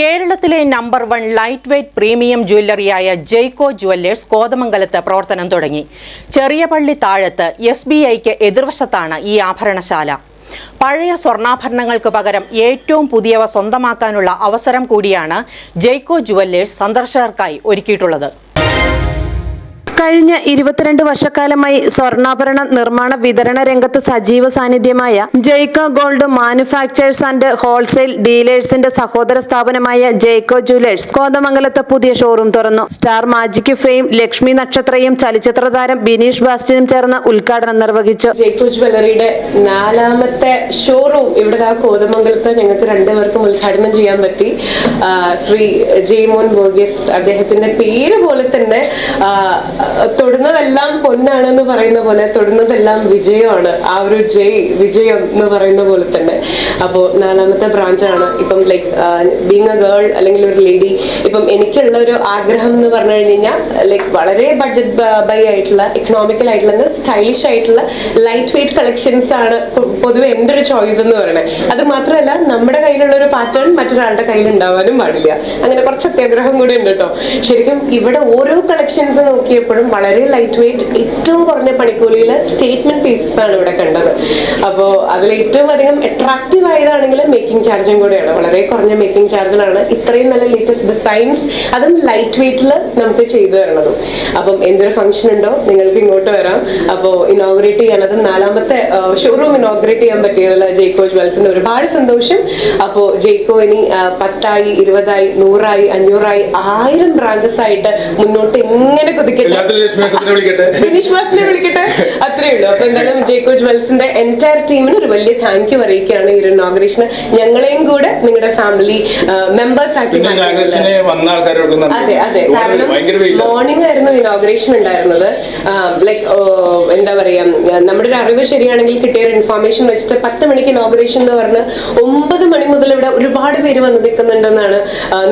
കേരളത്തിലെ number one light weight premium ജ്വല്ലറിയായ Jaico jewellers കോതമംഗലത്ത് പ്രവർത്തനം തുടങ്ങി. ചെറിയ പള്ളി താഴത്ത് എസ് ബി ഐക്ക് എതിർവശത്താണ് ഈ ആഭരണശാല. പഴയ സ്വർണാഭരണങ്ങൾക്ക് പകരം ഏറ്റവും പുതിയവ സ്വന്തമാക്കാനുള്ള അവസരം കൂടിയാണ് ജയ്കോ ജുവല്ലേഴ്സ് സന്ദർശകർക്കായി ഒരുക്കിയിട്ടുള്ളത്. കഴിഞ്ഞ ഇരുപത്തിരണ്ട് വർഷക്കാലമായി സ്വർണാഭരണ നിർമ്മാണ വിതരണ രംഗത്ത് സജീവ സാന്നിധ്യമായ Jaico gold manufacturers and wholesale ഡീലേഴ്സിന്റെ സഹോദര സ്ഥാപനമായ ജെയ്ക്കോ ജുവലേഴ്സ് കോതമംഗലത്ത് പുതിയ ഷോറൂം തുറന്നു. സ്റ്റാർ മാജിക് ഫെയിം ലക്ഷ്മി നക്ഷത്രയും ചലച്ചിത്ര താരം ബിനീഷ് ബാസ്റ്റിനും ചേർന്ന് ഉദ്ഘാടനം നിർവഹിച്ചു. ജെയ്ക്കോ ജ്വല്ലറിയുടെ നാലാമത്തെ ഷോറൂം ഇവിടെ ആ കോതമംഗലത്ത് ഞങ്ങൾക്ക് രണ്ടുപേർക്കും ഉദ്ഘാടനം ചെയ്യാൻ പറ്റി. ശ്രീ ജെയ്മോൻ ബോഗിസ് അദ്ദേഹത്തിന്റെ പേര് പോലെ തന്നെ തൊടുന്നതെല്ലാം പൊന്നാണെന്ന് പറയുന്ന പോലെ തൊടുന്നതെല്ലാം വിജയമാണ്. ആ ഒരു ജയ് വിജയം എന്ന് പറയുന്ന പോലെ തന്നെ. അപ്പോ നാലാമത്തെ ബ്രാഞ്ചാണ് ഇപ്പം ലൈക്ക് ബീങ് എ ഗേൾ അല്ലെങ്കിൽ ഒരു ലേഡി ഇപ്പം എനിക്കുള്ള ഒരു ആഗ്രഹം എന്ന് പറഞ്ഞു കഴിഞ്ഞ് കഴിഞ്ഞാൽ ലൈക്ക് വളരെ ബഡ്ജറ്റ് ബൈ ആയിട്ടുള്ള ഇക്കണോമിക്കൽ ആയിട്ടുള്ള സ്റ്റൈലിഷ് ആയിട്ടുള്ള ലൈറ്റ് വെയിറ്റ് കളക്ഷൻസ് ആണ് പൊതുവെ എന്റെ ഒരു ചോയ്സ് എന്ന് പറയുന്നത് അത് മാത്രമല്ല നമ്മുടെ കയ്യിലുള്ള ഒരു പാറ്റേൺ മറ്റൊരാളുടെ കയ്യിൽ ഉണ്ടാവാനും പാടില്ല. അങ്ങനെ കുറച്ച് അത്യാഗ്രഹം കൂടി ഉണ്ട് കേട്ടോ. ശരിക്കും ഇവിടെ ഓരോ കളക്ഷൻസ് നോക്കിയപ്പോഴും വളരെ ലൈറ്റ് വെയിറ്റ് ഏറ്റവും കുറഞ്ഞ പണിക്കൂലിയിൽ സ്റ്റേറ്റ്മെന്റ് പീസസ് ആണ് ഇവിടെ കണ്ടത്. അപ്പോൾ അതിൽ ഏറ്റവും അധികം അട്രാക്റ്റീവ് ആയതാണെങ്കിൽ മേക്കിംഗ് ചാർജും കൂടെയാണ്. വളരെ കുറഞ്ഞ മേക്കിംഗ് ചാർജിലാണ് ഇത്രയും നല്ല ലേറ്റസ്റ്റ് ഡിസൈൻസ് അതും ലൈറ്റ് വെയിറ്റിൽ നമുക്ക് ചെയ്തു തരണതും. അപ്പം എന്തൊരു ഫംഗ്ഷൻ ഉണ്ടോ? നിങ്ങൾക്ക് ഇങ്ങോട്ട് വരാം. അപ്പോൾ ഇനോഗ്രേറ്റ് ചെയ്യാൻ അതും നാലാമത്തെ ഷോറൂം ഇനോഗ്രേറ്റ് ചെയ്യാൻ പറ്റിയതിൽ ജയ്ക്കോ ജ്വൽസിന് ഒരുപാട് സന്തോഷം. അപ്പോൾ ജയ്ക്കോ ഇനി പത്തായി ഇരുപതായി നൂറായി അഞ്ഞൂറായി ആയിരം ബ്രാഞ്ചസ് ആയിട്ട് മുന്നോട്ട് എങ്ങനെ നക്ഷത്രത്തെ വിളിക്കട്ടെ? ഫിനിഷ് മാസിനെ വിളിക്കട്ടെ? അത്രേ ഉള്ളൂ. അപ്പൊ എന്തായാലും വിജയ് കോച്ച് വെൽസിന്റെ എന്റയർ ടീമിന് ഒരു വലിയ താങ്ക് യു അറിയിക്കുകയാണ് ഈ ഒരു ഇനോഗ്രേഷന് ഞങ്ങളെയും കൂടെ നിങ്ങളുടെ ഫാമിലി മെമ്പേഴ്സ് ആക്കി അതെ അതെ. കാരണം മോർണിംഗ് ആയിരുന്നു ഇനോഗ്രേഷൻ ഉണ്ടായിരുന്നത്. ലൈക് എന്താ പറയാ നമ്മുടെ ഒരു അറിവ് ശരിയാണെങ്കിൽ കിട്ടിയ ഒരു ഇൻഫോർമേഷൻ വെച്ചിട്ട് പത്ത് മണിക്ക് ഇനോഗ്രേഷൻ എന്ന് പറഞ്ഞ് ഒമ്പത് മണി മുതൽ ഇവിടെ ഒരുപാട് പേര് വന്ന് നിൽക്കുന്നുണ്ടെന്നാണ്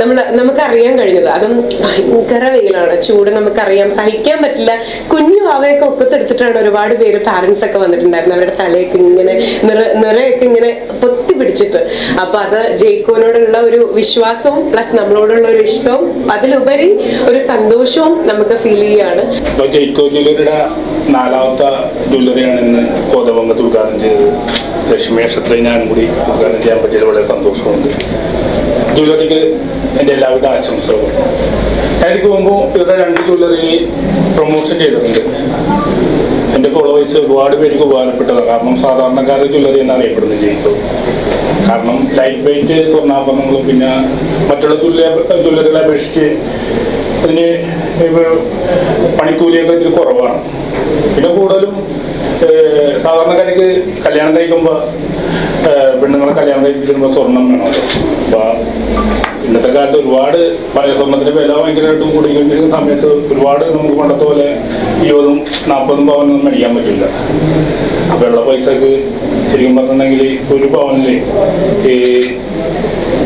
നമ്മൾ നമുക്ക് അറിയാൻ കഴിഞ്ഞത്. അതും ഭയങ്കര വെയിലാണ്. ചൂട് നമുക്കറിയാം. സഹിക്കാൻ പറ്റില്ല. കുഞ്ഞു അവയൊക്കെ ഒക്കത്തെടുത്തിട്ടാണ് ഒരുപാട് പേര് പാരന്റ്സ് ഒക്കെ വന്നിട്ടുണ്ടായിരുന്നു അവരുടെ തലയൊക്കെ ഇങ്ങനെ നിറ നിറയൊക്കെ ഇങ്ങനെ പൊത്തി പിടിച്ചിട്ട്. അപ്പൊ അത് ജയ്ക്കോനോടുള്ള ഒരു വിശ്വാസവും പ്ലസ് നമ്മളോടുള്ള ഒരു ഇഷ്ടവും അതിലുപരി ഒരു സന്തോഷവും നമുക്ക് ഫീൽ ചെയ്യാണ്. നാലാമത്തെ ജ്വല്ലറിയാണ് ഇന്ന് കോതമംഗത്ത് ഉദ്ഘാടനം ചെയ്തത്. ലക്ഷ്മി കൂടി ഉദ്ഘാടനം ചെയ്യാൻ പറ്റിയത് വളരെ സന്തോഷമുണ്ട്. ജ്വല്ലറിക്ക് എന്റെ എല്ലാവിധ ആശംസകളും. എനിക്ക് പോകുമ്പോൾ ഇവരുടെ രണ്ട് ജ്വല്ലറി പ്രൊമോഷൻ ചെയ്തിട്ടുണ്ട്. എന്റെ ഫോളോവേഴ്സ് ഒരുപാട് പേർക്ക് ഉപകാരപ്പെട്ടതാണ്. കാരണം സാധാരണക്കാരുടെ ജ്വല്ലറി എന്ന് അറിയപ്പെടുന്നത് ജയിച്ചു കാരണം ലൈറ്റ് വെയിറ്റ് സ്വർണാഭരണങ്ങളും പിന്നെ മറ്റുള്ള ജ്വല്ല ജ്വല്ലറികളെ അപേക്ഷിച്ച് അതിന് പണിക്കൂലിയൊക്കെ ഇത്തിരി കുറവാണ്. പിന്നെ കൂടുതലും സാധാരണക്കാർക്ക് കല്യാണം കഴിക്കുമ്പോൾ പെണ്ണുങ്ങളെ കല്യാണം കഴിപ്പിക്കുമ്പോൾ സ്വർണം വേണമല്ലോ അപ്പൊ ഇന്നത്തെ കാലത്ത് ഒരുപാട് പഴയ സ്വർണത്തിന്റെ വില ഭയങ്കരമായിട്ട് കൂടിക്കൊണ്ടിരിക്കുന്ന സമയത്ത് ഒരുപാട് നമുക്ക് പണ്ടത്തെ പോലെ ഇരുപതും നാൽപ്പതും പവനൊന്നും മേടിക്കാൻ പറ്റില്ല. വെള്ള പൈസക്ക് ശരിക്കും പറഞ്ഞിട്ടുണ്ടെങ്കിൽ ഒരു പവനിൽ ഈ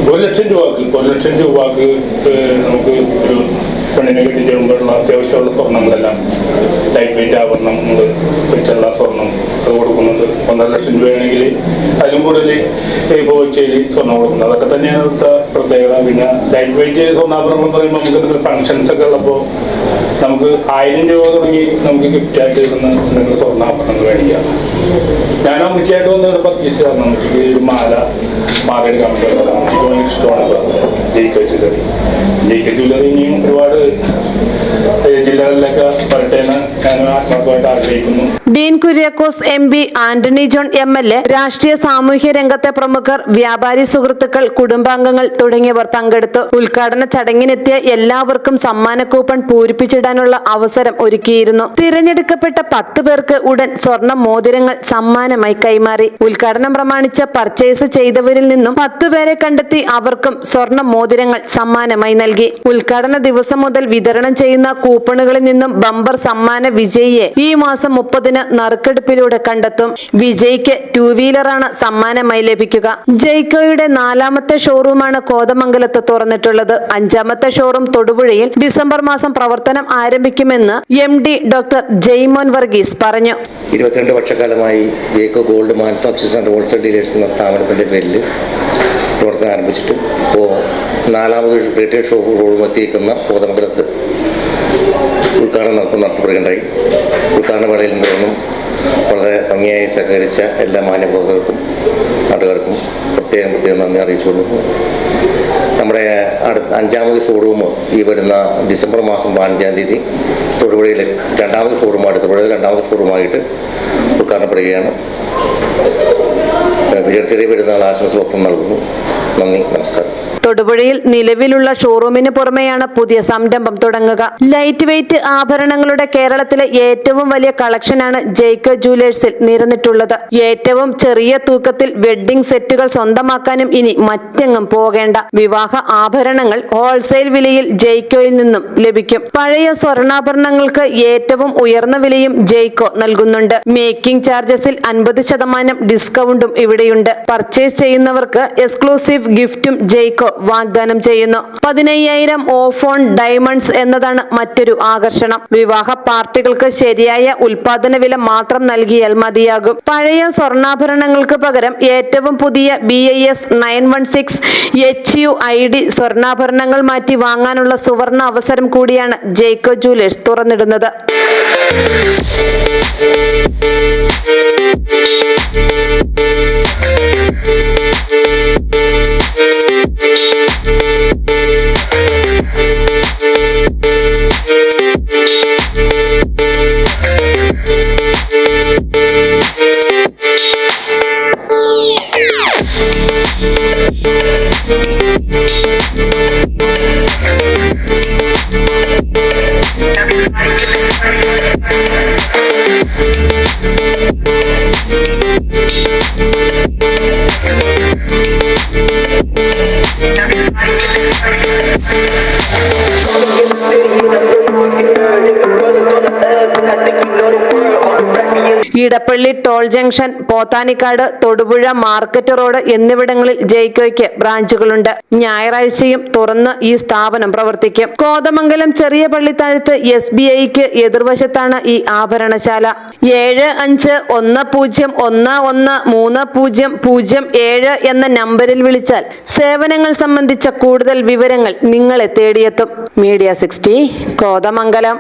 ഒരു ലക്ഷം രൂപക്ക് ഒരു ലക്ഷം രൂപക്ക് നമുക്ക് ഒരു പെണ്ണിനെ കെട്ടി ചെയ്യുമ്പോഴുള്ള അത്യാവശ്യമുള്ള സ്വർണങ്ങളെല്ലാം ലൈറ്റ് വെയിറ്റ് ആഭരണങ്ങൾ വെച്ചുള്ള സ്വർണം അത് കൊടുക്കുന്നത് ഒന്നര ലക്ഷം രൂപയാണെങ്കിൽ അതിലും കൂടുതൽ ഇപ്പോൾ വെച്ചതിൽ സ്വർണം കൊടുക്കുന്നത്. അതൊക്കെ തന്നെയാണ് ഇവിടുത്തെ പ്രത്യേകത. പിന്നെ ലൈറ്റ് വെയിറ്റ് സ്വർണാഭരണം എന്ന് പറയുമ്പോൾ നമുക്ക് എന്തെങ്കിലും ഫംഗ്ഷൻസ് ഒക്കെ ഉള്ളപ്പോൾ നമുക്ക് ആയിരം രൂപ തുടങ്ങി നമുക്ക് ഗിഫ്റ്റ് ആയിട്ട് കിട്ടുന്ന എന്തെങ്കിലും സ്വർണാഭരണങ്ങൾ മേടിക്കാം. ഞാൻ അമ്മച്ചിയായിട്ട് വന്ന് ഇവിടെ പർച്ചേസ് ചെയ്തായിരുന്നു അമ്മച്ചിക്ക് ഒരു മാല എടുക്കാൻ പറ്റുന്നത് അമ്മച്ചിക്ക് ഭയങ്കര ഇഷ്ടമാണ് ജയിക്ക ജ്വല്ലറി ജയിക്ക ജ്വല്ലറി ഇനിയും ഒരുപാട് ജില്ലകളിലൊക്കെ വരട്ടെ എന്ന് ഞാൻ ആത്മാർത്ഥമായിട്ട് ആഗ്രഹിക്കുന്നു. Kuriakose M P Antony John M L A രാഷ്ട്രീയ സാമൂഹ്യ രംഗത്തെ പ്രമുഖർ വ്യാപാരി സുഹൃത്തുക്കൾ കുടുംബാംഗങ്ങൾ തുടങ്ങിയവർ പങ്കെടുത്തു. ഉദ്ഘാടന ചടങ്ങിനെത്തിയ എല്ലാവർക്കും സമ്മാന കൂപ്പൺ പൂരിപ്പിച്ചിടാനുള്ള അവസരം ഒരുക്കിയിരുന്നു. തിരഞ്ഞെടുക്കപ്പെട്ട പത്ത് പേർക്ക് ഉടൻ സ്വർണ മോതിരങ്ങൾ സമ്മാനമായി കൈമാറി. ഉദ്ഘാടനം പ്രമാണിച്ച പർച്ചേസ് ചെയ്തവരിൽ നിന്നും പത്ത് പേരെ കണ്ടെത്തി അവർക്കും സ്വർണ മോതിരങ്ങൾ സമ്മാനമായി നൽകി. ഉദ്ഘാടന ദിവസം മുതൽ വിതരണം ചെയ്യുന്ന കൂപ്പണുകളിൽ നിന്നും ബമ്പർ സമ്മാന വിജയിയെ ഈ മാസം മുപ്പതിന് നറുക്കെടുപ്പിലൂടെ കണ്ടെത്തും. വിജയ്ക്ക് ടൂ വീലറാണ് സമ്മാനമായി ലഭിക്കുക. ജയ്ക്കോയുടെ നാലാമത്തെ ഷോറൂമാണ് കോതമംഗലത്ത് തുറന്നിട്ടുള്ളത്. അഞ്ചാമത്തെ ഷോറൂം തൊടുപുഴയിൽ ഡിസംബർ മാസം പ്രവർത്തനം ആരംഭിക്കുമെന്ന് M D doctor Jaimon Varghese പറഞ്ഞു. ഇരുപത്തിരണ്ട് വർഷക്കാലമായി Jaico gold manufacturers and wholesale dealers എന്ന സ്ഥാപനത്തിന്റെ പേരിൽ പ്രവർത്തനം ആരംഭിച്ചിട്ട് ഇപ്പോൾ നാലാമത് റീറ്റെയിൽ ഷോപ്പ് റോഡും എത്തിയിരിക്കുന്ന കോതമംഗലത്ത് ഉദ്ഘാടനം നടത്തി നടത്തപ്പെടുകയുണ്ടായി. ഉദ്ഘാടന വേളയിൽ നിന്നും വളരെ ഭംഗിയായി സഹകരിച്ച എല്ലാ മാന്യപ്രവർത്തകർക്കും നാട്ടുകാർക്കും പ്രത്യേകം പ്രത്യേകം നന്ദി അറിയിച്ചുകൊള്ളുന്നു നമ്മുടെ അടുത്ത അഞ്ചാമത് ഷോറൂം ഈ വരുന്ന ഡിസംബർ മാസം പതിനഞ്ചാം തീയതി തൊടുപുഴയിൽ രണ്ടാമത് ഷോറൂമായിട്ട് തൊടുപുഴയിൽ രണ്ടാമത് ഷോറൂമായിട്ട് ഉദ്ഘാടനപ്പെടുകയാണ് ഏഹ് ചെറിയ പെരുന്നാൾ ഒപ്പം നൽകുന്നു. നന്ദി നമസ്കാരം. തൊടുപുഴയിൽ നിലവിലുള്ള ഷോറൂമിന് പുറമെയാണ് പുതിയ സംരംഭം തുടങ്ങുക. ലൈറ്റ് വെയിറ്റ് ആഭരണങ്ങളുടെ കേരളത്തിലെ ഏറ്റവും വലിയ കളക്ഷനാണ് ജെയ്ക്കോ ജൂലേഴ്സിൽ നിരന്നിട്ടുള്ളത് ഏറ്റവും ചെറിയ തൂക്കത്തിൽ വെഡ്ഡിംഗ് സെറ്റുകൾ സ്വന്തമാക്കാനും ഇനി മറ്റെങ്ങും പോകേണ്ട. വിവാഹ ആഭരണങ്ങൾ ഹോൾസെയിൽ വിലയിൽ ജെയ്ക്കോയിൽ നിന്നും ലഭിക്കും. പഴയ സ്വർണാഭരണങ്ങൾക്ക് ഏറ്റവും ഉയർന്ന വിലയും ജെയ്ക്കോ നൽകുന്നുണ്ട്. മേക്കിംഗ് ചാർജസിൽ അൻപത് ശതമാനം ഡിസ്കൗണ്ടും ഇവിടെയുണ്ട്. പർച്ചേസ് ചെയ്യുന്നവർക്ക് എക്സ്ക്ലൂസീവ് ഗിഫ്റ്റും ജെയ്ക്കോ വാഗ്ദാനം ചെയ്യുന്നു. പതിനയ്യായിരം ഓഫോൺ ഡയമണ്ട്സ് എന്നതാണ് മറ്റൊരു ആകർഷണം. വിവാഹ പാർട്ടികൾക്ക് ശരിയായ ഉൽപാദന വില മാത്രം നൽകിയാൽ മതിയാകും. പഴയ സ്വർണാഭരണങ്ങൾക്ക് പകരം ഏറ്റവും പുതിയ B I S nine one six H U I D സ്വർണാഭരണങ്ങൾ മാറ്റി വാങ്ങാനുള്ള സുവർണ അവസരം കൂടിയാണ് Jaico jewellers തുറന്നിടുന്നത്. Edappally toll junction Pothanikkad Thodupuzha market road എന്നിവിടങ്ങളിൽ ജെയ്ക്കോയ്ക്ക് ബ്രാഞ്ചുകളുണ്ട്. ഞായറാഴ്ചയും തുറന്ന് ഈ സ്ഥാപനം പ്രവർത്തിക്കും. കോതമംഗലം ചെറിയ പള്ളിത്താഴത്ത് എസ് ബി ഐക്ക് എതിർവശത്താണ് ഈ ആഭരണശാല. ഏഴ് അഞ്ച് ഒന്ന് പൂജ്യം ഒന്ന് ഒന്ന് മൂന്ന് പൂജ്യം പൂജ്യം ഏഴ് എന്ന നമ്പറിൽ വിളിച്ചാൽ സേവനങ്ങൾ സംബന്ധിച്ച കൂടുതൽ വിവരങ്ങൾ നിങ്ങളെ തേടിയെത്തും. Media sixty Kothamangalam.